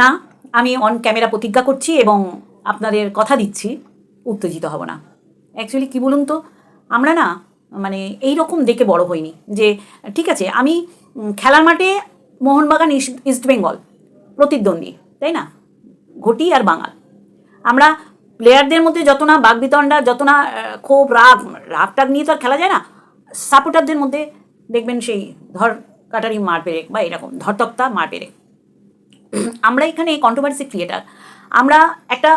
না, আমি on camera প্রতিজ্ঞা করছি এবং আপনাদের কথা দিচ্ছি, উত্তেজিত হব না। অ্যাকচুয়ালি কী বলুন তো? আমরা না মানে এই রকম দেখে বড় হইনি যে, ঠিক আছে, আমি খেলার মাঠে মোহনবাগান ইস্ট বেঙ্গল, প্রতিদ্বন্দ্বী, তাই না? ঘটি আর বাঙাল। আমরা প্লেয়ারদের মধ্যে যত না, বাগবিতণ্ডা, যত না ক্ষোভ, রাগ রাগ টাগ নিয়ে তো আর খেলা যায় না সাপোর্টারদের মধ্যে দেখবেন সেই ধর কাটারি মার পেরে বা এরকম, ধরতক্তা মার পেরে আমরা এখানে কন্ট্রোভার্সি ক্রিয়েটার আমরা একটা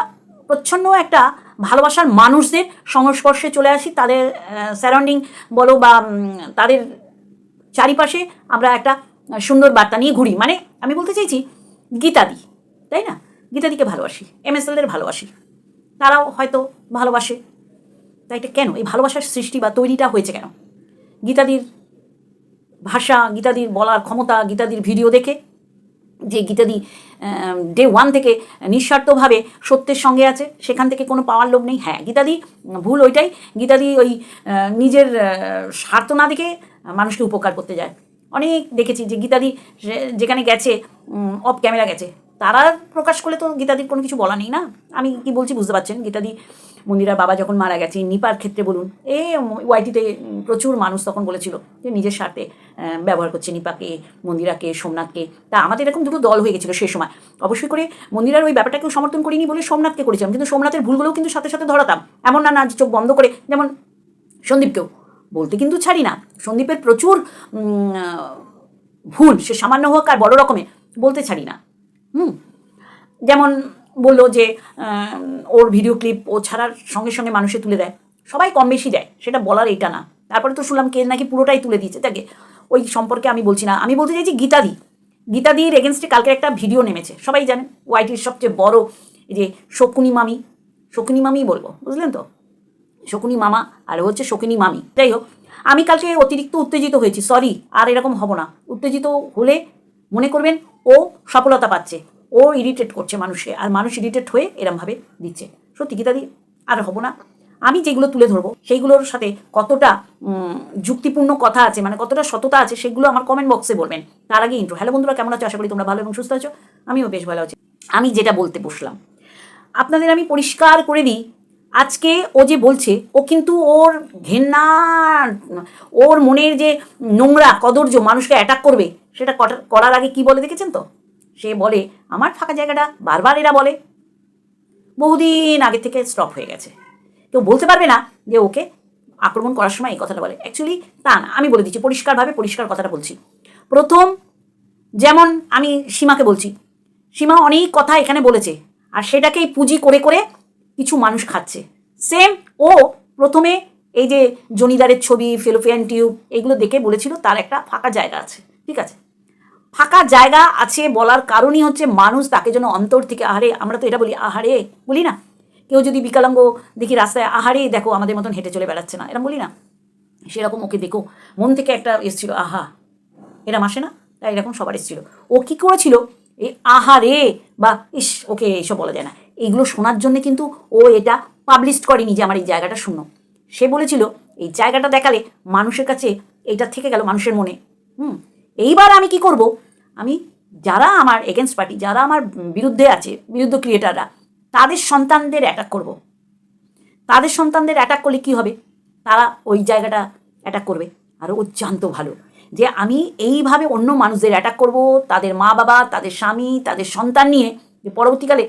প্রচ্ছন্ন একটা ভালোবাসার মানুষদের সংস্পর্শে চলে আসি, তাদের সারাউন্ডিং বলো বা তাদের চারিপাশে আমরা একটা সুন্দর বার্তা নিয়ে ঘুরি। মানে আমি বলতে চাইছি, গীতাদি, তাই না? গীতাদিকে ভালোবাসি এম এস এলদের ভালোবাসি। তারাও হয়তো ভালোবাসে। তাই এটা কেন? এই ভালোবাসার সৃষ্টি বা তৈরিটা হয়েছে কেন? গীতাদির ভাষা, গীতাদির বলার ক্ষমতা, গীতাদির ভিডিও দেখে যে গীতাদি ডে ওয়ান থেকে নিঃস্বার্থভাবে সত্যের সঙ্গে আছে, সেখান থেকে কোনো পাওয়ার লোভ নেই। হ্যাঁ গীতাদি ভুল ওইটাই। গীতাদি ওই নিজের স্বার্থ না দেখে মানুষকে উপকার করতে যায়। অনেক দেখেছি যে গীতাদি যেখানে গেছে অফ ক্যামেরা গেছে, তারা প্রকাশ করলে তো গীতাদির কোনো কিছু বলা নেই না? আমি কি বলছি বুঝতে পারছেন? গীতাদি মন্দিরার বাবা যখন মারা গেছে, নিপার ক্ষেত্রে বলুন, এ ওয়াইটিতে প্রচুর মানুষ তখন বলেছিল যে নিজের স্বার্থে ব্যবহার করছে নিপাকে, মন্দিরাকে, সোমনাথকে। তা আমাদের এরকম দুটো দল হয়ে গেছিল সেই সময়। অবশ্যই করে মন্দিরার ওই ব্যাপারটাকেও সমর্থন করিনি বলে সোমনাথকে করেছিলাম, কিন্তু সোমনাথের ভুলগুলোও কিন্তু সাথে সাথে ধরাতাম। এমন না না চোখ বন্ধ করে, যেমন সন্দীপকেও। বলতে কিন্তু ছাড়ি না। সন্দীপের প্রচুর ভুল, সে সামান্য হোক আর বড় রকমের, বলতে ছাড়ি না। হুম, যেমন বলল যে ওর ভিডিও ক্লিপ ও ছাড়ার সঙ্গে সঙ্গে মানুষে তুলে দেয়। সবাই কম বেশি দেয়, সেটা বলার এটা না। তারপরে তো শুনলাম কে নাকি পুরোটাই তুলে দিয়েছে। তাকে ওই সম্পর্কে আমি বলছি না। আমি বলতে চাইছি গীতাদি। গীতাদির এগেনস্টে কালকে একটা ভিডিও নেমেছে। সবাই জানেন ওয়াইটির সবচেয়ে বড় যে শকুনি মামি। শকুনি মামিই বলব, বুঝলেন তো? শকুনি মামা, আর হচ্ছে শকুনি মামি। যাই হোক, আমি কালকে অতিরিক্ত উত্তেজিত হয়েছি। সরি আর এরকম হব না। উত্তেজিত হলে মনে করবেন ও সফলতা পাচ্ছে। ও ইরিটেট করছে মানুষকে, আর মানুষ ইরিটেট হয়ে এরমভাবে দিচ্ছে। সত্যি কি দাদি? আর হব না। আমি যেগুলো তুলে ধরবো, সেইগুলোর সাথে কতটা যুক্তিপূর্ণ কথা আছে মানে কতটা সততা আছে, সেগুলো আমার কমেন্ট বক্সে বলবেন। তার আগে ইন্ট্রো হ্যালো বন্ধুরা, কেমন আছো? আশা করি তোমরা ভালো এবং সুস্থ আছো। আমিও বেশ ভালো আছি। আমি যেটা বলতে বসলাম, আপনাদের আমি পরিষ্কার করে দিই। আজকে ও যে বলছে, ও কিন্তু ওর ঘেন্না, ওর মনের যে নোংরা কদর্য মানুষকে অ্যাটাক করবে, সেটা করার আগে কি বলে দেখেছেন তো? সে বলে, আমার ফাঁকা জায়গাটা বারবার এরা বলে। বহুদিন আগে থেকে স্টপ হয়ে গেছে। কেউ বলতে পারবে না যে ওকে আক্রমণ করার সময় এই কথাটা বলে। অ্যাকচুয়ালি তা না, আমি বলে দিচ্ছি, পরিষ্কারভাবে পরিষ্কার কথাটা বলছি। প্রথম, যেমন আমি সীমাকে বলছি, সীমা অনেক কথা এখানে বলেছে, আর সেটাকেই পুঁজি করে করে কিছু মানুষ খাচ্ছে। সেম ও প্রথমে এই যে জনিদারের ছবি, ফেলোফিয়ান টিউব, এগুলো দেখে বলেছিল, তার একটা ফাঁকা জায়গা আছে, ঠিক আছে? ফাঁকা জায়গা আছে বলার কারণই হচ্ছে মানুষ তাকে যেন অন্তর থেকে, আহারে, আমরা তো এটা বলি, আহারে, বলি না। কেউ যদি বিকলাঙ্গ দেখি রাস্তায়, আহারে, দেখো, আমাদের মতন হেঁটে চলে বেড়াচ্ছে না এরকম বলি না। সেরকম ওকে দেখো। মন থেকে একটা এসছিল আহা, এরম আসে না? তাই এরকম সবার এসেছিল ও কি করেছিল? এই আহারে, বা ইস, ওকে এসব বলা যায় না। এইগুলো শোনার জন্য কিন্তু ও এটা পাবলিশ করেনি যে, আমার এই জায়গাটা শুনো সে বলেছিল, এই জায়গাটা দেখালে মানুষের কাছে এইটা থেকে গেল, মানুষের মনে। হুম এইবার আমি কি করব? আমি যারা আমার এগেনস্ট পার্টি যারা আমার বিরুদ্ধে আছে, বিরুদ্ধ ক্রিয়েটাররা তাদের সন্তানদের অ্যাটাক করব। তাদের সন্তানদের অ্যাটাক করলে কি হবে? তারা ওই জায়গাটা অ্যাটাক করবে। আর ও জানতো ভালো যে আমি এইভাবে অন্য মানুষদের অ্যাটাক করব, তাদের মা বাবা, তাদের স্বামী, তাদের সন্তান নিয়ে যে পরবর্তীকালে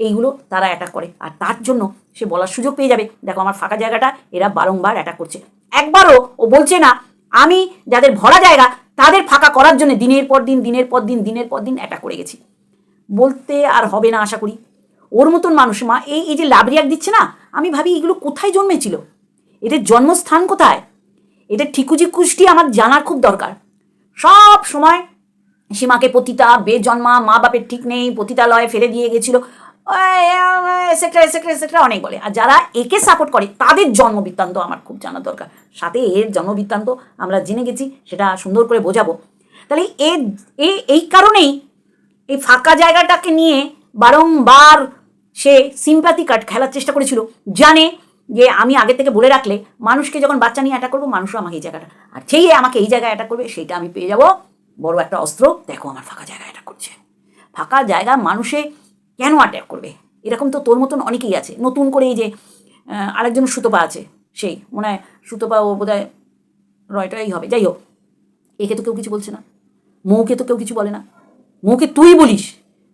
এইগুলো তারা অ্যাটাক করে। আর তার জন্য সে বলার সুযোগ পেয়ে যাবে। দেখো আমার ফাঁকা জায়গাটা, এরা বারংবার অ্যাটাক করছে। একবারও ও বলছে না, আমি যাদের ভরা জায়গা তাদের ফাঁকা করার জন্য দিনের পর দিন, দিনের পর দিন, দিনের পর দিন অ্যাটাক করে গেছি। বলতে আর হবে না আশা করি। ওর মতন মানুষ, মা, এই এই যে লাভরিয়াক দিচ্ছে না, আমি ভাবি এগুলো কোথায় জন্মেছিল? এদের জন্মস্থান কোথায়? এদের ঠিকুজি কুষ্টি আমার জানার খুব দরকার। সব সময় সীমাকে পতিতা, বেজন্মা মা বাপের ঠিক নেই, পতিতালয়ে ফেলে দিয়ে গেছিল। এসেট্রা এসেট্রা এসেট্রা অনেক বলে। আর যারা একে সাপোর্ট করে, তাদের জন্ম বৃত্তান্ত আমার খুব জানা দরকার। সাথে এর জন্ম বৃত্তান্ত আমরা জেনে গেছি, সেটা সুন্দর করে বোঝাবো। তাহলে এ এই কারণেই এই ফাঁকা জায়গাটাকে নিয়ে বারংবার সে সিম্প্যাথি কার্ড খেলার চেষ্টা করেছিল। জানে যে আমি আগে থেকে বলে রাখলে মানুষকে যখন বাচ্চা নিয়ে অ্যাটাক করব, মানুষও আমাকে এই জায়গাটা আর সেই আমাকে এই জায়গায় অ্যাটাক করবে, সেইটা আমি পেয়ে যাব। বড় একটা অস্ত্র। দেখো আমার ফাঁকা জায়গায় অ্যাটাক করছে। ফাঁকা জায়গা মানুষে কেন অ্যাট্যাক করবে? এরকম তো তোর মতন অনেকেই আছে। নতুন করে এই যে আরেকজন সুতপা আছে, সেই, মনে হয় সুতপা ও বোধ হয় রয়টাই হবে। যাই হোক, একে তো কেউ কিছু বলছে না। মৌকে তো কেউ কিছু বলে না। মৌকে তুই বলিস।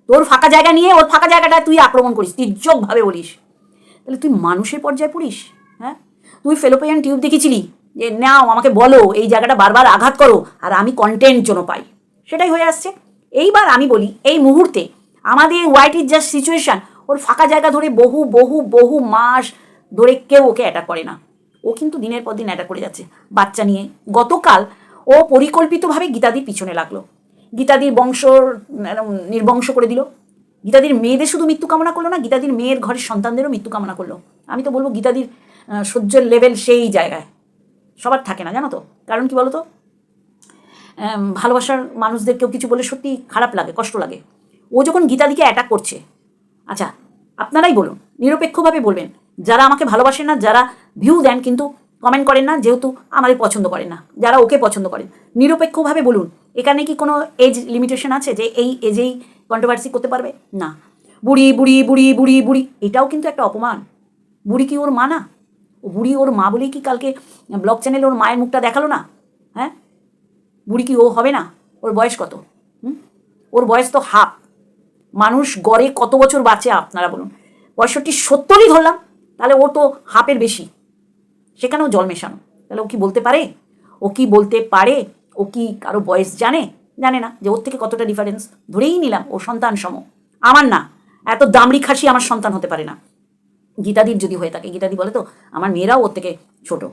তোর ফাঁকা জায়গা নিয়ে ওর ফাঁকা জায়গাটা তুই আক্রমণ করিস, তির্যকভাবে বলিস। তাহলে তুই মানুষের পর্যায়ে পড়িস হ্যাঁ? তুই ফেলোপিয়ান টিউব দেখেছিলি? যে, নাও, আমাকে বলো, এই জায়গাটা বারবার আঘাত করো, আর আমি কন্টেন্ট জন্য পাই। সেটাই হয়ে আসছে। এইবার আমি বলি, এই মুহূর্তে আমাদের হোয়াইট ইজ জাস্ট সিচুয়েশান ওর ফাঁকা জায়গা ধরে বহু বহু বহু মাস ধরে কেউ ওকে অ্যাটাক করে না। ও কিন্তু দিনের পর দিন অ্যাটাক করে যাচ্ছে বাচ্চা নিয়ে। গতকাল ও পরিকল্পিতভাবে গীতাদির পিছনে লাগল। গীতাদির বংশ নির্বংশ করে দিল। গীতাদির মেয়েদের শুধু মৃত্যু কামনা করল না, গীতাদির মেয়ের ঘরের সন্তানদেরও মৃত্যু কামনা করল। আমি তো বলব গীতাদির সহ্যের লেভেল সেই জায়গায়। সবার থাকে না, জানো তো। কারণ কি বলো তো ভালোবাসার মানুষদের কেউ কিছু বলে সত্যি খারাপ লাগে, কষ্ট লাগে। ও যখন গীতাদিকে অ্যাটাক করছে। আচ্ছা আপনারাই বলুন, নিরপেক্ষভাবে বলবেন, যারা আমাকে ভালোবাসেন না, যারা ভিউ দেন কিন্তু কমেন্ট করেন না, যেহেতু আমাদের পছন্দ করেন না, যারা ওকে পছন্দ করেন, নিরপেক্ষভাবে বলুন, এখানে কি কোনো এজ লিমিটেশন আছে যে এই এজেই কন্ট্রোভার্সি করতে পারবে? না। বুড়ি বুড়ি বুড়ি বুড়ি বুড়ি, এটাও কিন্তু একটা অপমান। বুড়ি কি ওর মা না? ও বুড়ি ওর মা বলেই কি কালকে ব্লগ চ্যানেলে ওর মায়ের মুখটা দেখাল না? হ্যাঁ? বুড়ি কি ও হবে না? ওর বয়স কত? হুম? ওর বয়স তো হাফ মানুষ গড়ে কত বছর বাঁচে আপনারা বলুন। পঁয়ষট্টি সত্তরই ধরলাম, তাহলে ও তো হাফের বেশি। সেখানেও জল মেশানো। তাহলে ও কি বলতে পারে? ও কি বলতে পারে? ও কি কারও বয়স জানে? জানে না। যে ওর থেকে কতটা ডিফারেন্স ধরেই নিলাম ও সন্তান সম। আমার না। এত দামড়ি খাসি আমার সন্তান হতে পারে না। গীতাদির যদি হয়ে থাকে, গীতাদি বলে তো, আমার মেয়েরাও ওর থেকে ছোট।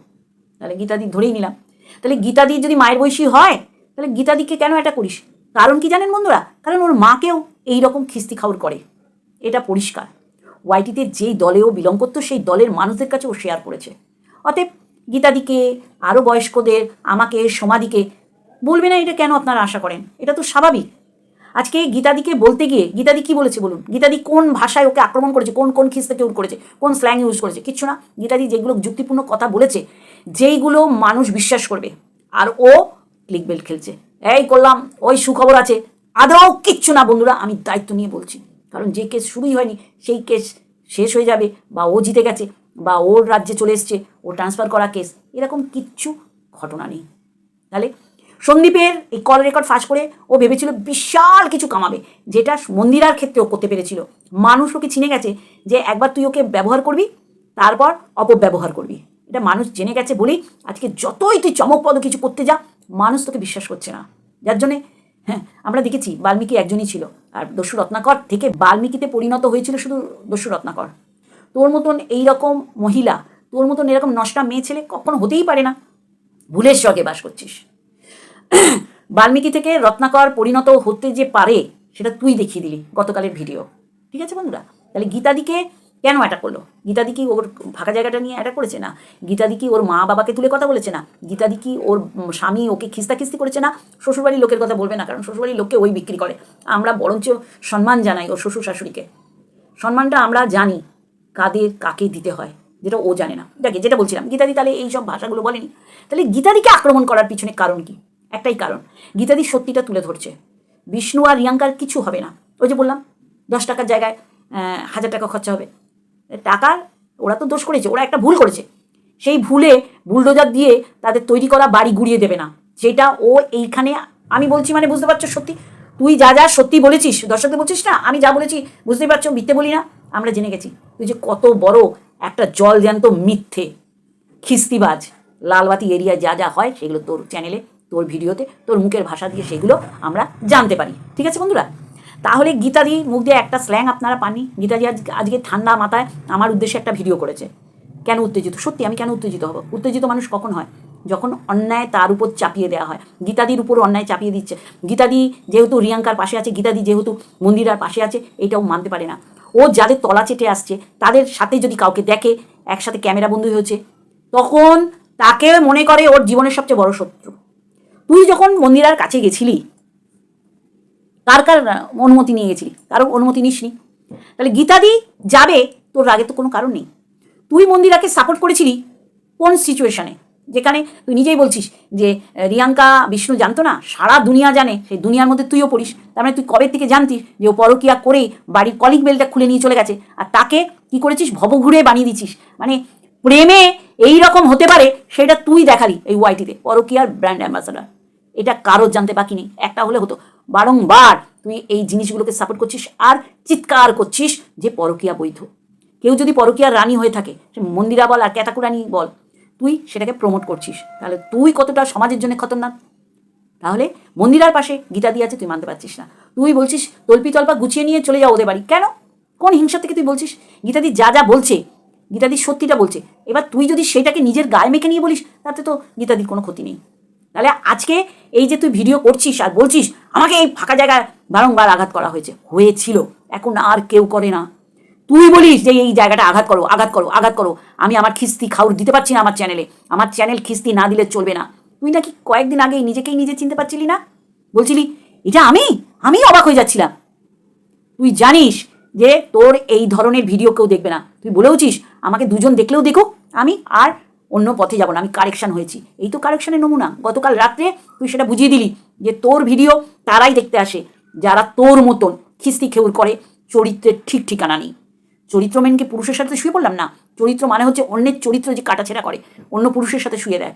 তাহলে গীতাদি ধরেই নিলাম। তাহলে গীতাদির যদি মায়ের বয়সী হয়, তাহলে গীতাদিকে কেন এটা করিস? কারণ কি জানেন বন্ধুরা? কারণ ওর মাকেও এই রকম খিস্তি খাউর করে। এটা পরিষ্কার। ওয়াইটিতে যেই দলেও বিলং করতো, সেই দলের মানুষদের কাছে ও শেয়ার করেছে। অতএব গীতাদিকে আরও বয়স্কদের, আমাকে, সমাধিকে, বলবে না এটা কেন আপনারা আশা করেন? এটা তো স্বাভাবিক। আজকে গীতাদিকে বলতে গিয়ে, গীতাদি কি বলেছে বলুন? গীতাদি কোন ভাষায় ওকে আক্রমণ করেছে? কোন কোন খিস্তাকে ইউজ করেছে? কোন স্ল্যাং ইউজ করেছে? কিচ্ছু না। গীতাদি যেগুলো যুক্তিপূর্ণ কথা বলেছে, যেইগুলো মানুষ বিশ্বাস করবে। আর ও ক্লিক বেল্ট খেলছে। এই করলাম, ওই সুখবর আছে। আদৌ কিচ্ছু না, বন্ধুরা, আমি দায়িত্ব নিয়ে বলছি। কারণ যে কেস শুরুই হয়নি, সেই কেস শেষ হয়ে যাবে, বা ও জিতে গেছে, বা ওর রাজ্যে চলে এসছে, ও ট্রান্সফার করা কেস, এরকম কিচ্ছু ঘটনা নেই। তাহলে সন্দীপের এই কল রেকর্ড ফাঁস করে ও ভেবেছিল বিশাল কিছু কামাবে, যেটা মন্দিরার ক্ষেত্রে ও করতে পেরেছিল। মানুষ ওকে চিনে গেছে যে একবার তুই ওকে ব্যবহার করবি, তারপর অপব্যবহার করবি। এটা মানুষ জেনে গেছে বলেই আজকে যতই তুই চমকপদ কিছু করতে যা, মানুষ তোকে বিশ্বাস করছে না। যার জন্যে হ্যাঁ আমরা দেখেছি বাল্মীকি একজনই ছিল। আর দস্যু রত্নাকর থেকে বাল্মীকিতে পরিণত হয়েছিল শুধু দস্যু রত্নাকর। তোর মতন এই রকম মহিলা, তোর মতন এরকম নষ্টা মেয়ে ছেলে কখনো হতেই পারে না। ভুলের স্বর্গে বাস করছিস। বাল্মীকি থেকে রত্নাকর পরিণত হতে যে পারে, সেটা তুই দেখিয়ে দিলি গতকালের ভিডিও। ঠিক আছে বন্ধুরা? তাহলে গীতাদিকে কেন অ্যাটাক করল? গীতাদি কি ওর ফাঁকা জায়গাটা নিয়ে অ্যাটাক করেছে না? গীতাদি কি ওর মা বাবাকে তুলে কথা বলেছে না? গীতাদি কি ওর স্বামী ওকে খিস্তা খিস্তি করেছে না? শ্বশুরবাড়ির লোকের কথা বলবে না, কারণ শ্বশুরবাড়ির লোককে ওই বিক্রি করে। আমরা বরঞ্চ সম্মান জানাই ওর শ্বশুর শাশুড়িকে। সম্মানটা আমরা জানি কাদের কাকে দিতে হয়, যেটা ও জানে না। দেখে, যেটা বলছিলাম, গীতাদি তাহলে এই সব ভাষাগুলো বলেনি। তাহলে গীতাদিকে আক্রমণ করার পিছনে কারণ কি? একটাই কারণ, গীতাদি সত্যিটা তুলে ধরছে। বিষ্ণু আর রিয়াঙ্কার কিছু হবে না। ওই যে বললাম, দশ টাকার জায়গায় হাজার টাকা খরচা হবে। টাকার ওরা তো দোষ করেছে, ওরা একটা ভুল করেছে। সেই ভুলে বুলডোজার দিয়ে তাদের তৈরি করা বাড়ি গুড়িয়ে দেবে না। যেটা ও এইখানে, আমি বলছি মানে বুঝতে পারছ সত্যি? তুই যা যা সত্যি বলেছিস, দর্শকদের বলছিস না? আমি যা বলেছি, বুঝতেই পারছ? মিথ্যে বলি না, আমরা জেনে গেছি। তুই যে কত বড় একটা জল জ্যান্ত মিথ্যে, খিস্তিবাজ, লালবাতি এরিয়ায় যা যা হয়, সেগুলো তোর চ্যানেলে তোর ভিডিওতে তোর মুখের ভাষা দিয়ে সেগুলো আমরা জানতে পারি। ঠিক আছে বন্ধুরা? তাহলে গীতাদি মুখ দিয়ে একটা স্ল্যাং আপনারা পানি গীতাদি আজ আজকে ঠান্ডা মাথায় আমার উদ্দেশ্যে একটা ভিডিও করেছে। কেন উত্তেজিত? সত্যি, আমি কেন উত্তেজিত হব? উত্তেজিত মানুষ কখন হয়? যখন অন্যায় তার উপর চাপিয়ে দেওয়া হয়। গীতাদির উপর অন্যায় চাপিয়ে দিচ্ছে। গীতাদি যেহেতু রিয়াঙ্কার পাশে আছে গীতাদি যেহেতু মন্দিরার পাশে আছে, এটাও মানতে পারে না। ও যাদের তলা চেটে আসছে, তাদের সাথে যদি কাউকে দেখে, একসাথে ক্যামেরা বন্ধু হয়েছে, তখন তাকে মনে করে ওর জীবনের সবচেয়ে বড় শত্রু। তুই যখন মন্দিরার কাছে গেছিলি কার কার অনুমতি নিয়ে গেছিলি? কারও অনুমতি নিসনি? তাহলে গীতাদি যাবে, তোর রাগে তো কোনো কারণ নেই। তুই মন্দিরাকে সাপোর্ট করেছিলি কোন সিচুয়েশনে যেখানে তুই নিজেই বলছিস যে রিয়াঙ্কা, বিষ্ণু জানতো না? সারা দুনিয়া জানে, সেই দুনিয়ার মধ্যে তুইও পড়িস। তার মানে তুই কবে থেকে জানতিস যে ও পরকিয়া করেই বাড়ির কলিং বেলটা খুলে নিয়ে চলে গেছে? আর তাকে কি করেছিস? ভবঘুরে বানিয়ে দিচ্ছিস। মানে প্রেমে এই রকম হতে পারে, সেটা তুই দেখালি এই ওয়াইটিতে পরকিয়ার ব্র্যান্ড অ্যাম্বাসাডার এটা কারোর জানতে বাকি নেই। একটা হলে হতো। বারংবার তুই এই জিনিসগুলোকে সাপোর্ট করছিস আর চিৎকার করছিস যে পরকিয়া বৈধ। কেউ যদি পরকিয়ার রানী হয়ে থাকে মন্দিরা বল আর ক্যাতাকুরানি বল, তুই সেটাকে প্রমোট করছিস। তাহলে তুই কতটা সমাজের জন্য খতরনাক? তাহলে মন্দিরার পাশে গীতা দিয়ে আছে তুই মানতে পারছিস না। তুই বলছিস, তল্পি তল্পা গুছিয়ে নিয়ে চলে যাও ওদের বাড়ি। কেন? কোন হিংসা থেকে তুই বলছিস? গীতাদি যা যা বলছে গীতাদি সত্যিটা বলছে। এবার তুই যদি সেটাকে নিজের গায়ে মেখে নিয়ে বলিস, তাতে তো গীতাদির কোনো ক্ষতি নেই। তাহলে আজকে এই যে তুই ভিডিও করছিস আর বলছিস, আমাকে এই ফাঁকা জায়গায় বারংবার আঘাত করা হয়েছে। হয়েছিল। এখন আর কেউ করে না। তুই বলিস যে এই জায়গাটা আঘাত করো আঘাত করো আঘাত করো। আমি আমার খিস্তি খাউর দিতে পারছি না আমার চ্যানেলে আমার চ্যানেল খিস্তি না দিলে চলবে না। তুই নাকি কয়েকদিন আগেই নিজেকেই নিজে চিনতে পারছিলি না? বলছিলি এটা আমি আমি অবাক হয়ে যাচ্ছিলাম। তুই জানিস যে তোর এই ধরনের ভিডিও কেউ দেখবে না। তুই বলেওছিস, আমাকে দুজন দেখলেও দেখুক, আমি আর অন্য পথে যাব না, আমি কারেকশান হয়েছি। এই তো কারেকশানের নমুনা। গতকাল রাত্রে তুই সেটা বুঝিয়ে দিলি যে তোর ভিডিও তারাই দেখতে আসে, যারা তোর মতন খিস্তি খেউর করে চরিত্রের ঠিক ঠিকানা নেই। চরিত্র মেনকে পুরুষের সাথে শুয়ে পড়লাম না? চরিত্র মানে হচ্ছে অন্যের চরিত্র যে কাটাছেড়া করে, অন্য পুরুষের সাথে শুয়ে দেয়।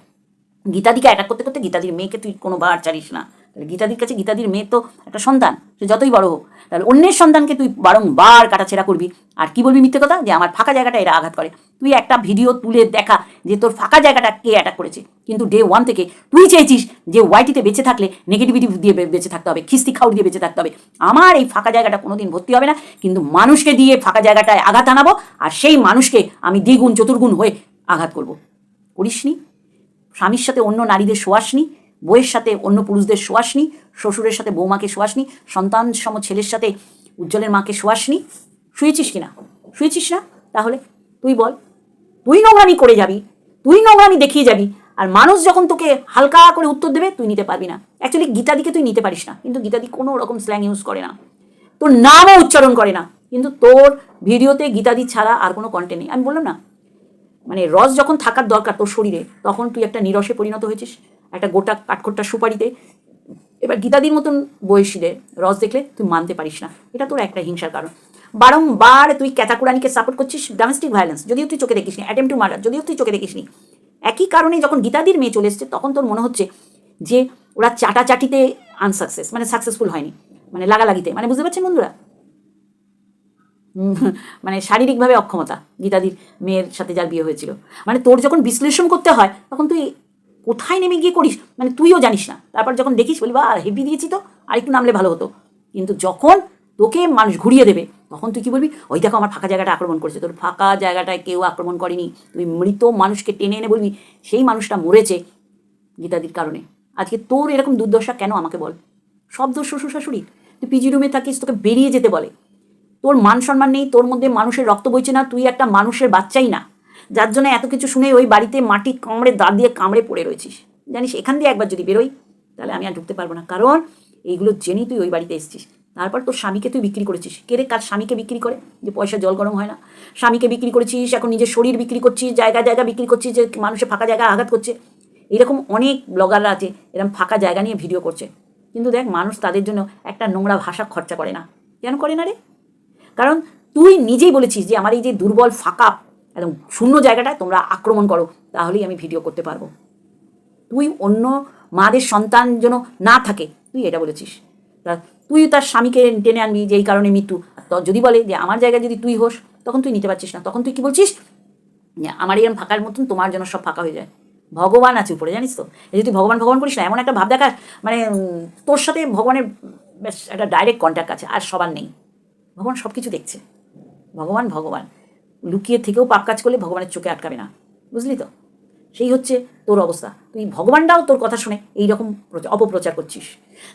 গীতাদিকে অ্যাটাক করতে করতে গীতাদির মেয়েকে তুই কোনো বার চালিস না। তাহলে গীতাদির কাছে গীতাদির মেয়ে তো একটা সন্তান, সে যতই বড় হোক, তাহলে অন্যের সন্তানকে তুই বারংবার কাটাছেড়া করবি। আর কি বলবি মিথ্যে কথা? যে আমার ফাঁকা জায়গাটা এরা আঘাত করে। তুই একটা ভিডিও তুলে দেখা যে তোর ফাঁকা জায়গাটা কে অ্যাটাক করেছে। কিন্তু ডে ওয়ান থেকে তুই চেয়েছিস যে ওয়াইটিতে বেঁচে থাকলে নেগেটিভিটি দিয়ে বেঁচে থাকতে হবে, খিস্তি খাউর দিয়ে বেঁচে থাকতে হবে। আমার এই ফাঁকা জায়গাটা কোনোদিন ভর্তি হবে না, কিন্তু মানুষকে দিয়ে ফাঁকা জায়গাটায় আঘাত আনাবো, আর সেই মানুষকে আমি দ্বিগুণ, চতুর্গুণ হয়ে আঘাত করব। করিসনি? স্বামীর সাথে অন্য নারীদের শোয়াসনি বইয়ের সাথে অন্য পুরুষদের শোয়াসনি শ্বশুরের সাথে বৌমাকে শোয়াসনি সন্তান সম ছেলের সাথে উজ্জ্বলের মাকে শোয়াসনি শুয়েছিস কি না? শুয়েছিস না? তাহলে তুই বল, তুই নোংরামি করে যাবি, তুই নোংরামি দেখিয়ে যাবি, আর মানুষ যখন তোকে হালকা করে উত্তর দেবে, তুই নিতে পারবি না। অ্যাকচুয়ালি গীতাদিকে তুই নিতে পারিস না, কিন্তু গীতাদি কোনো রকম স্ল্যাং ইউজ করে না। তোর নামও উচ্চারণ করে না, কিন্তু তোর ভিডিওতে গীতাদি ছাড়া আর কোনো কন্টেন্ট নেই। আমি বললাম না মানে রস যখন থাকার দরকার তোর শরীরে, তখন তুই একটা নিরসে পরিণত হয়েছিস, একটা গোটা কাঠখোট্টা সুপারিতে। এবার গীতাদির মতন বয়সীদের রস দেখলে তুই মানতে পারিস না। এটা তোর একটা হিংসার কারণ। বারংবার তুই ক্যাতাকুরানিকে সাপোর্ট করছিস ডোমেস্টিক ভায়োলেন্স যদিও তুই চোখে দেখিসনি অ্যাটেম্প টু মার্ডার যদিও তুই চোখে দেখিসনি। একই কারণে যখন গীতাদির মেয়ে চলে এসছে, তখন তোর মনে হচ্ছে যে ওরা চাটাচাটিতে আনসাকসেস মানে সাকসেসফুল হয়নি মানে লাগালাগিতে। মানে বুঝতে পারছেন বন্ধুরা? মানে শারীরিকভাবে অক্ষমতা। গীতাদির মেয়ের সাথে যার বিয়ে হয়েছিল। মানে তোর যখন বিশ্লেষণ করতে হয়, তখন তুই কোথায় নেমে গিয়ে করিস? মানে তুইও জানিস না। তারপর যখন দেখিস বলি বা হেভি দিয়েছি তো। আর একটু নামলে ভালো হতো। কিন্তু যখন তোকে মানুষ ঘুরিয়ে দেবে, তখন তুই কি বলবি, ওই দেখো, আমার ফাঁকা জায়গাটা আক্রমণ করেছে। তোর ফাঁকা জায়গাটায় কেউ আক্রমণ করেনি। তুই মৃত মানুষকে টেনে এনে বলবি, সেই মানুষটা মরেছে। গীতাদির কারণে। আজকে তোর এরকম দুর্দশা কেন আমাকে বল? সব দোষ শ্বশুর শাশুড়ি তুই পিজি রুমে থাকিস, তোকে বেরিয়ে যেতে বলে। তোর মান সম্মান নেই, তোর মধ্যে মানুষের রক্ত বইছে না, তুই একটা মানুষের বাচ্চাই না। যার জন্য এত কিছু শুনে ওই বাড়িতে মাটি কামড়ে, দাঁত দিয়ে কামড়ে পড়ে রয়েছিস। জানিস, এখান দিয়ে একবার যদি বেরোই, তাহলে আমি আর ঢুকতে পারব না। কারণ এইগুলো জেনেই তুই ওই বাড়িতে এসেছিস। তারপর তোর স্বামীকে তুই বিক্রি করেছিস। কে রে, কার স্বামীকে বিক্রি করে? যে পয়সা জল গরম হয় না। স্বামীকে বিক্রি করেছিস, এখন নিজের শরীর বিক্রি করছিস, জায়গা জায়গা বিক্রি করছিস, যে মানুষের ফাঁকা জায়গা আঘাত করছে। এরকম অনেক ব্লগাররা আছে এরকম ফাঁকা জায়গা নিয়ে ভিডিও করছে। কিন্তু দেখ, মানুষ তাদের জন্য একটা নোংরা ভাষা খরচা করে না। কেন করে না রে? কারণ তুই নিজেই বলেছিস যে আমার এই যে দুর্বল, ফাঁকা, একদম শূন্য জায়গাটায় তোমরা আক্রমণ করো, তাহলেই আমি ভিডিও করতে পারব। তুই অন্য মাদের সন্তান যেন না থাকে, তুই এটা বলেছিস। তা তুই তার স্বামীকে টেনে আনবি যে এই কারণে মৃত্যু। যদি বলে যে আমার জায়গায় যদি তুই হোস, তখন তুই নিতে পারছিস না। তখন তুই কি বলছিস? আমার এরকম ফাঁকার মতন তোমার জন্য সব ফাঁকা হয়ে যায়। ভগবান আছে উপরে, জানিস তো? এই যে তুই ভগবান ভগবান করিস না, এমন একটা ভাব দেখাস মানে তোর সাথে ভগবানের একটা ডাইরেক্ট কন্ট্যাক্ট আছে, আর সবার নেই। ভগবান সব কিছু দেখছে। ভগবান ভগবান। লুকিয়ে থেকেও পাপ কাজ করলে ভগবানের চোখে আটকাবে না। বুঝলি তো? সেই হচ্ছে তোর অবস্থা। তুই ভগবানটাও তোর কথা শুনে এইরকম প্রচার- অপপ্রচার করছিস।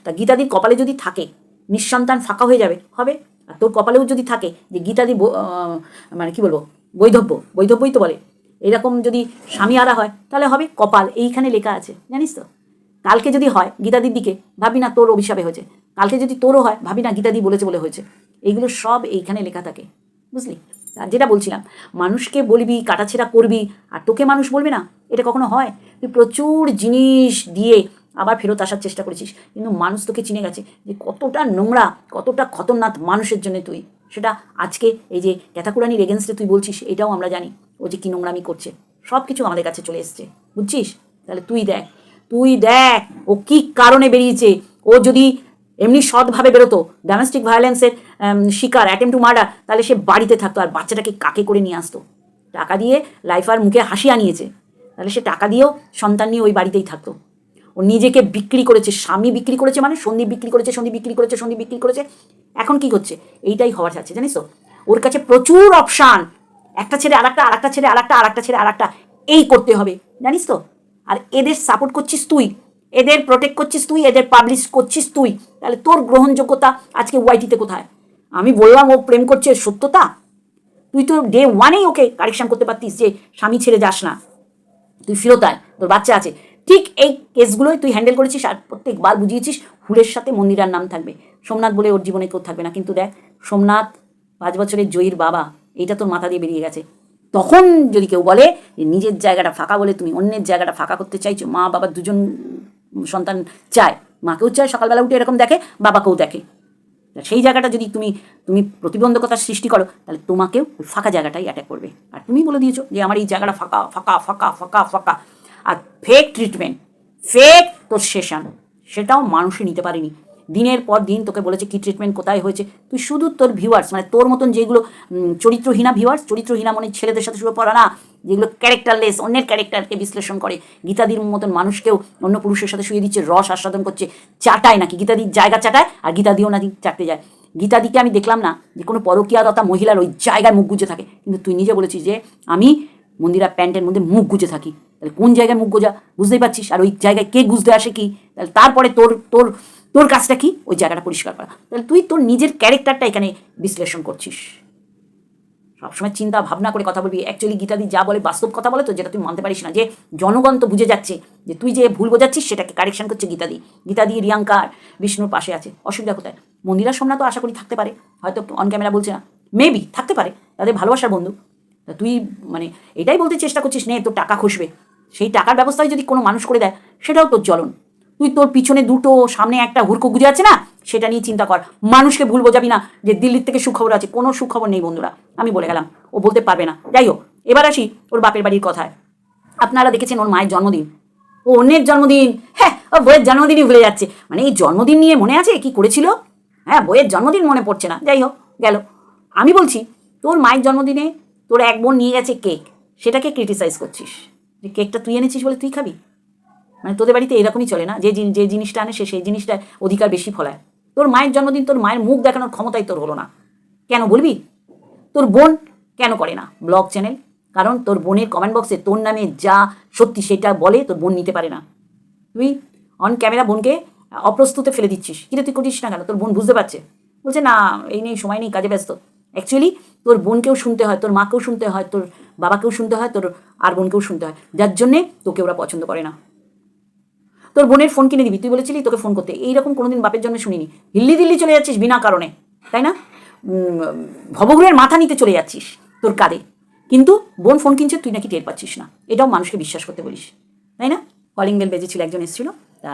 তা গীতাদির কপালে যদি থাকে, নিঃসন্তান ফাঁকা হয়ে যাবে, হবে? আর তোর কপালেও যদি থাকে যে গীতাদি মানে কি বলব? বৈধব্য। বৈধব্যই তো বলে। এরকম যদি স্বামী আলা হয়, তাহলে হবে কপাল। এইখানে লেখা আছে। জানিস তো? কালকে যদি হয়, গীতাদির দিকে, ভাবি না তোর অভিশাপে হয়েছে। কালকে যদি তোরও হয়, ভাবি না গীতাদি বলেছে বলে হয়েছে। এইগুলো সব এইখানে লেখা থাকে, বুঝলি? যেটা বলছিলাম, মানুষকে বলবি, কাটাছেড়া করবি, আর তোকে মানুষ বলবে না, এটা কখনো হয়? তুই প্রচুর জিনিস দিয়ে আবার ফেরত আসার চেষ্টা করেছিস, কিন্তু মানুষ তোকে চিনে গেছে যে কতটা নোংরা, কতটা খতরনাক মানুষের জন্য তুই। সেটা আজকে এই যে ক্যাথাকুরানির এগেনস্টে তুই বলছিস, এটাও আমরা জানি। ও যে কী নোংরামি করছে সব কিছু আমাদের কাছে চলে এসছে, বুঝছিস? তাহলে তুই দেখ তুই দেখ, ও কি কারণে বেরিয়েছে? ও যদি এমনি সৎভাবে বেরোতো ডোমেস্টিক ভায়োলেন্সের শিকার অ্যাটেম্প টু মার্ডার তাহলে সে বাড়িতে থাকতো আর বাচ্চাটাকে কাকে করে নিয়ে আসতো? টাকা দিয়ে লাইফার মুখে হাসি আনিয়েছে, তাহলে সে টাকা দিয়েও সন্তান নিয়ে ওই বাড়িতেই থাকতো। ও নিজেকে বিক্রি করেছে, স্বামী বিক্রি করেছে মানে সন্দীপ বিক্রি করেছে সন্দীপ বিক্রি করেছে সন্দীপ বিক্রি করেছে। এখন কি হচ্ছে? এইটাই হওয়ার চাচ্ছে জানিস তো? ওর কাছে প্রচুর অপশান একটা ছেড়ে আরেকটা আরেকটা ছেড়ে আরেকটা আরেকটা ছেড়ে আরেকটা। এই করতে হবে, জানিস তো? আর এদের সাপোর্ট করছিস তুই, এদের প্রোটেক্ট করছিস তুই, এদের পাবলিশ করছিস তুই। তাহলে তোর গ্রহণযোগ্যতা আজকে ওয়াইটিতে কোথায়? আমি বললাম ও প্রেম করছে সত্যতা। তুই তো ডে ওয়ানেই ওকে কারেকশন করতে পারতিস যে স্বামী ছেড়ে যাস না। তুই ফেরত আয়, তোর বাচ্চা আছে। ঠিক এই কেসগুলোই তুই হ্যান্ডেল করেছিস আর প্রত্যেকবার বুঝিয়েছিস হুলের সাথে মন্দিরার নাম থাকবে। সোমনাথ বলে ওর জীবনে কেউ থাকবে না। কিন্তু দেখ, সোমনাথ পাঁচ বছরের জয়ীর বাবা, এইটা তোর মাথা দিয়ে বেরিয়ে গেছে। তখন যদি কেউ বলে নিজের জায়গাটা ফাঁকা বলে তুমি অন্যের জায়গাটা ফাঁকা করতে চাইছো, মা, বাবা দুজন সন্তান চায়, মাকেও চায়, সকালবেলা উঠে এরকম দেখে, বাবাকেও দেখে। সেই জায়গাটা যদি তুমি তুমি প্রতিবন্ধকতার সৃষ্টি করো, তাহলে তোমাকেও ওই ফাঁকা জায়গাটাই অ্যাটাক করবে। আর তুমি বলে দিয়েছ যে আমার এই জায়গাটা ফাঁকা ফাঁকা ফাঁকা ফাঁকা ফাঁকা। আর ফেক ট্রিটমেন্ট ফেক তোর সেশন সেটাও মানুষে নিতে পারেনি। দিনের পর দিন তোকে বলেছে কি ট্রিটমেন্ট কোথায় হয়েছে। তুই শুধু তোর ভিউয়ার্স মানে তোর মতন যেগুলো চরিত্রহীনা ভিউয়ার্স চরিত্রহীনা মনে ছেলেদের সাথে শুরু পড়া না, যেগুলো ক্যারেক্টারলেস অন্যের ক্যারেক্টারকে বিশ্লেষণ করে। গীতাদির মতন মানুষকেও অন্য পুরুষের সাথে শুয়ে দিচ্ছে, রস আস্বাদন করছে, চাটায় নাকি, গীতাদির জায়গা চাটায়, আর গীতাদিও নাকি চাটতে যায়। গীতাদিকে আমি দেখলাম না যে কোনো পরকীয়াদতা মহিলার ওই জায়গায় মুখ গুজে থাকে। কিন্তু তুই নিজে বলেছিস যে, আমি মন্দিরা প্যান্টের মধ্যে মুখ গুজে থাকি। তাহলে কোন জায়গায় মুখ গোজা? বুঝতেই পারছিস? আর ওই জায়গায় কে গুজতে আসে কি? তাহলে তারপরে তোর তোর তোর কাজটা কি? ওই জায়গাটা পরিষ্কার করা। তাহলে তুই তোর নিজের ক্যারেক্টারটা এখানে বিশ্লেষণ করছিস। সবসময় চিন্তা ভাবনা করে কথা বলবি। অ্যাকচুয়ালি গীতাদি যা বলে বাস্তব কথা বলে তো, যেটা তুই মানতে পারিস না। যে জনগণ তো বুঝে যাচ্ছে যে তুই যে ভুল বোঝাচ্ছিস, সেটাকে কারেকশন করছে গীতাদি। গীতাদি রিয়াঙ্কা আর বিষ্ণুর পাশে আছে। অসুবিধা কোথায়? মন্দিরা সোমনা তো আশা করি থাকতে পারে। হয়তো অন ক্যামেরা বলছে না। মেবি থাকতে পারে। তাদের ভালোবাসার বন্ধু। তা তুই মানে এটাই বলতে চেষ্টা করছিস, নে তোর টাকা খসবে। সেই টাকার ব্যবস্থায় যদি কোনো মানুষ করে দেয়, সেটাও তোর জ্বলন। তুই তোর পিছনে দুটো, সামনে একটা হুড়কো গুজে আছে না, সেটা নিয়ে চিন্তা কর। মানুষকে ভুল বোঝাবি না যে দিল্লির থেকে সুখবর আছে, কোনো সুখবর নেই বন্ধুরা। আমি বলে গেলাম, ও বলতে পারবে না। যাই হোক, এবার আসি ওর বাপের বাড়ির কথায়। আপনারা দেখেছেন ওর মায়ের জন্মদিন? ও অন্যের জন্মদিন। হ্যাঁ ও বইয়ের জন্মদিনই ভুলে যাচ্ছে। মানে এই জন্মদিন নিয়ে মনে আছে? কি করেছিল? হ্যাঁ বইয়ের জন্মদিন মনে পড়ছে না। যাই হোক, গেল। আমি বলছি, তোর মায়ের জন্মদিনে তোর এক বোন নিয়ে গেছে কেক। সেটাকে ক্রিটিসাইজ করছিস। যে কেকটা তুই এনেছিস বলে তুই খাবি? মানে তোদের বাড়িতে এরকমই চলে না? যে যে জিনিসটা আনে, সে সেই জিনিসটা অধিকার বেশি ফলায়। তোর মায়ের জন্মদিন, তোর মায়ের মুখ দেখানোর ক্ষমতাই তোর হলো না। কেন বলবি? তোর বোন কেন করে না? Blog channel. কারণ তোর বোনের কমেন্ট বক্সে তোর নামে যা সত্যি সেটা বলে তোর বোন নিতে পারে না। তুই অন ক্যামেরা বোনকে অপ্রস্তুতে ফেলে দিচ্ছিস। কিন্তু তুই করিস না কেন? তোর বোন বুঝতে পারছে। বলছে, না, এই নেই সময় নেই, কাজে ব্যস্ত। অ্যাকচুয়ালি তোর বোনকেও শুনতে হয়, তোর মাকেও শুনতে হয়, তোর বাবাকেও শুনতে হয়, তোর আর বোনকেও শুনতে হয়। যার জন্যে তোকে ওরা পছন্দ করে না। তোর বোনের ফোন কিনে দিবি। তুই বলেছিলি তোকে ফোন করতে। এইরকম কোনোদিন বাপের জন্য শুনিনি। হিল্লি দিল্লি চলে যাচ্ছিস বিনা কারণে, তাই না? ভবঘুরের মাথা নিতে চলে যাচ্ছিস তোর কাঁধে। কিন্তু বোন ফোন কিনছে, তুই নাকি টের পাচ্ছিস না। এটাও মানুষকে বিশ্বাস করতে বলিস, তাই না? কলিং বেল বেজেছিল, একজন এসেছিল। তা,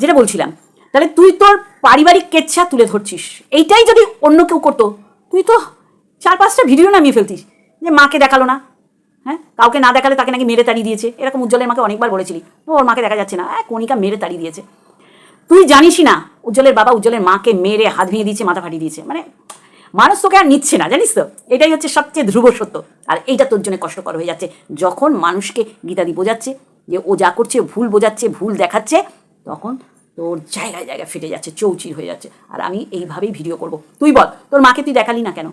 যেটা বলছিলাম, তাহলে তুই তোর পারিবারিক কেচ্ছা তুলে ধরছিস। এইটাই যদি অন্য কেউ করতো, তুই তো চার পাঁচটা ভিডিও নামিয়ে ফেলতিস। যে মাকে দেখাল না হ্যাঁ? কাউকে না দেখালে তাকে নাকি মেরে তাড়িয়ে দিয়েছে। এরকম উজ্জ্বলের মাকে অনেকবার বলেছিলি। ওর মাকে দেখা যাচ্ছে না। হ্যাঁ কণিকা মেরে তাড়িয়ে দিয়েছে। তুই জানিসই না, উজ্জ্বলের বাবা উজ্জ্বলের মাকে মেরে হাত ভেঙে দিয়েছে, মাথা ফাটিয়ে দিয়েছে। মানে মানুষ তোকে আর নিচ্ছে না, জানিস তো? এটাই হচ্ছে সবচেয়ে ধ্রুব সত্য। আর এইটা তোর জন্য কষ্টকর হয়ে যাচ্ছে। যখন মানুষকে গীতাদি বোঝাচ্ছে যে ও যা করছে ভুল বোঝাচ্ছে, ভুল দেখাচ্ছে, তখন তোর জায়গায় জায়গায় ফেটে যাচ্ছে, চৌচির হয়ে যাচ্ছে। আর আমি এইভাবেই ভিডিও করব। তুই বল, তোর মাকে তুই দেখালি না কেন?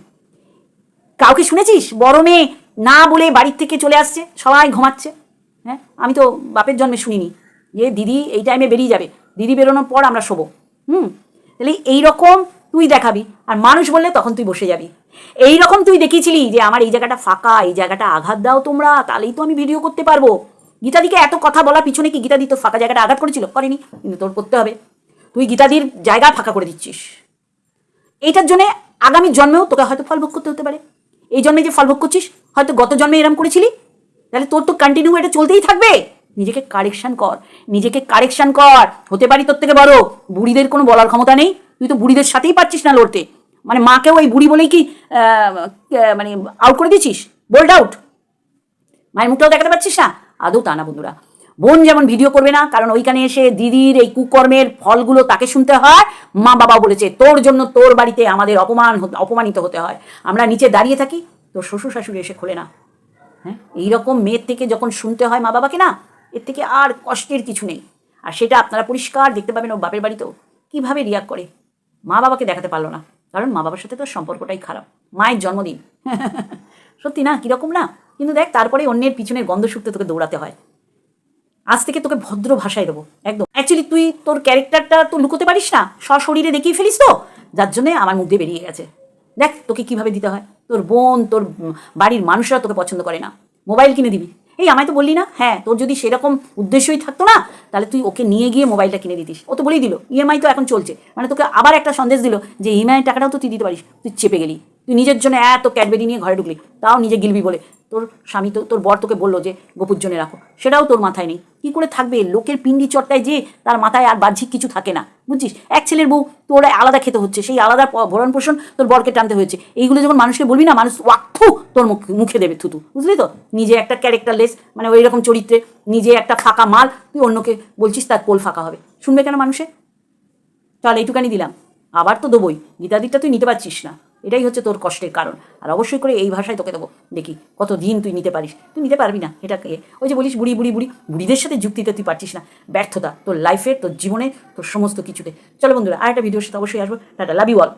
কাউকে শুনেছিস? বড় মেয়ে না বলে বাড়ির থেকে চলে আসছে, সবাই ঘুমাচ্ছে। হ্যাঁ আমি তো বাপের জন্মে শুনিনি। যে দিদি এই টাইমে বেরিয়ে যাবে, দিদি বেরোনোর পর আমরা শোবো। হুম, তাহলে এই রকম তুই দেখাবি, আর মানুষ বললে তখন তুই বসে যাবি। এই রকম তুই দেখিয়েছিলি যে আমার এই জায়গাটা ফাঁকা, এই জায়গাটা আঘাত দাও তোমরা, তাহলেই তো আমি ভিডিও করতে পারব। গীতাদিকে এত কথা বলার পিছনে কি গীতাদি তোর ফাঁকা জায়গাটা আঘাত করেছিল? করেনি, কিন্তু তোর করতে হবে। তুই গীতাদির জায়গা ফাঁকা করে দিচ্ছিস। এইটার জন্যে আগামী জন্মেও তোকে হয়তো ফল ভোগ করতে হতে পারে। এই জন্মে যে ফল ভোগ করছিস? হয়তো গত জন্মে এরম করেছিলি? তাহলে তোর তো কন্টিনিউ এটা চলতেই থাকবে। নিজেকে কারেকশন কর। নিজেকে কারেকশন কর। হতে পারি তোর থেকে বড়। বুড়িদের কোনো বলার ক্ষমতা নেই। তুই তো বুড়িদের সাথেই পারছিস না লড়তে। মানে মাকেও ওই বুড়ি বলেই কি মানে আউট করে দিচ্ছিস বোল্ড আউট মায়ের মুখটাও দেখাতে পাচ্ছিস না? আদৌ তা না, বন্ধুরা। বোন যেমন ভিডিও করবে না, কারণ ওইখানে এসে দিদির এই কুকর্মের ফলগুলো তাকে শুনতে হয়, মা বাবা বলেছে, তোর জন্য তোর বাড়িতে আমাদের অপমান অপমানিত হতে হয়। আমরা নিচে দাঁড়িয়ে থাকি, তোর শ্বশুর শাশুড়ি এসে খোলে না। হ্যাঁ এইরকম মেয়ের থেকে যখন শুনতে হয় মা বাবাকে না, এর থেকে আর কষ্টের কিছু নেই। আর সেটা আপনারা পরিষ্কার দেখতে পাবেন ও বাপের বাড়িতেও, কীভাবে রিয়াক্ট করে। মা বাবাকে দেখাতে পারল না, কারণ মা বাবার সাথে তো সম্পর্কটাই খারাপ, মায়ের জন্মদিন। সত্যি না, কীরকম না? কিন্তু দেখ, তারপরে অন্যের পিছনের গন্ধ শুকতে তোকে দৌড়াতে হয়। আজ থেকে তোকে ভদ্র ভাষায় দেবো, একদম। অ্যাকচুয়ালি তুই তোর ক্যারেক্টারটা তো লুকোতে পারিস না, সশরীরে দেখিয়ে ফেলিস তো, যার জন্যে আমার মুখ দিয়ে বেরিয়ে গেছে। দেখ, তোকে কীভাবে দিতে হয়। তোর বোন, তোর বাড়ির মানুষরা তোকে পছন্দ করে না। মোবাইল কিনে দিবি। এই, আমায় তো বললি না? হ্যাঁ তোর যদি সেরকম উদ্দেশ্যই থাকতো না তাহলে তুই ওকে নিয়ে গিয়ে মোবাইলটা কিনে দিতিস। ও তো বলেই দিল ইএমআই তো এখন চলছে। মানে তোকে আবার একটা সন্দেশ দিল যে ইএমআই টাকাটাও তো তুই দিতে পারিস, তুই চেপে গেলি। তুই নিজের জন্য এত ক্যাডবেরি নিয়ে ঘরে ঢুকলি, তাও নিজে গিলবি বলে। তোর স্বামী তো, তোর বর তোকে বলল যে গোপুর জন্য রাখো। সেটাও তোর মাথায় নেই। কী করে থাকবে? লোকের পিন্ডি চট্টায় যে তার মাথায় আর বাহ্যিক কিছু থাকে না, বুঝছিস? এক ছেলের বউ তোর আলাদা খেতে হচ্ছে, সেই আলাদা ভরণ পোষণ তোর বরকে টানতে হয়েছে। এইগুলো যখন মানুষকে বলবি না, মানুষ ওয়াক্থু তোর মুখ- মুখে দেবে থুতু, বুঝলি তো? নিজে একটা ক্যারেক্টারলেস মানে ওই রকম চরিত্রে, নিজে একটা ফাঁকা মাল, তুই অন্যকে বলছিস তার পোল ফাঁকা হবে। শুনবে কেন মানুষে? চল, এইটুকানি দিলাম। আবার তো দেবই। গীতাদিকটা তুই নিতে পারছিস না। এটাই হচ্ছে তোর কষ্টের কারণ। আর অবশ্যই করে এই ভাষায় তোকে দেবো। দেখি কত দিন তুই নিতে পারিস? তুই নিতে পারবি না এটাকে। ওই যে বলিস বুড়ি বুড়ি বুড়ি। বুড়িদের সাথে যুক্তিতে তুই পারছিস না। ব্যর্থতা, তোর লাইফে তোর জীবনে, তোর সমস্ত কিছুতে। চলো বন্ধুরা আর একটা ভিডিওর সাথে অবশ্যই আসব। Tata love you all